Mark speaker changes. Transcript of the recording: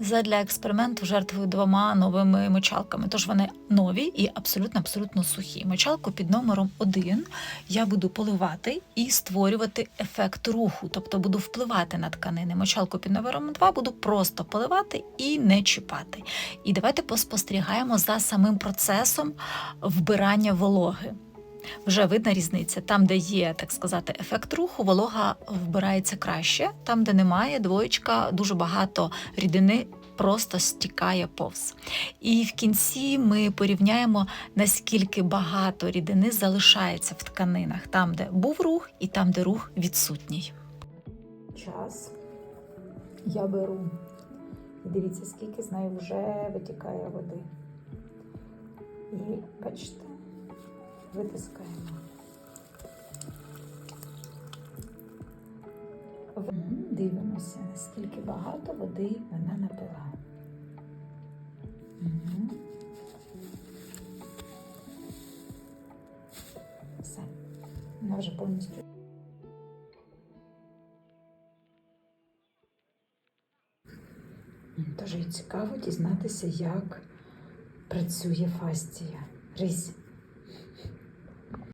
Speaker 1: Задля експерименту жертвую двома новими мочалками. Тож вони нові і абсолютно абсолютно сухі. Мочалку під номером 1 я буду поливати і створювати ефект руху, тобто буду впливати на тканини. Мочалку під номером 2 буду просто поливати і не чіпати. І давайте поспостерігаємо за самим процесом вбирання вологи. Вже видна різниця. Там, де є, так сказати, ефект руху, волога вбирається краще. Там, де немає, двоєчка, дуже багато рідини просто стікає повз. І в кінці ми порівняємо, наскільки багато рідини залишається в тканинах, там, де був рух, і там, де рух відсутній. Час я беру. І дивіться, скільки з неї вже витікає води. І бачите, витискаємо. Дивимося, наскільки багато води вона напила. Все. Вона вже повністю. Дуже цікаво дізнатися, як працює фастія. Рись.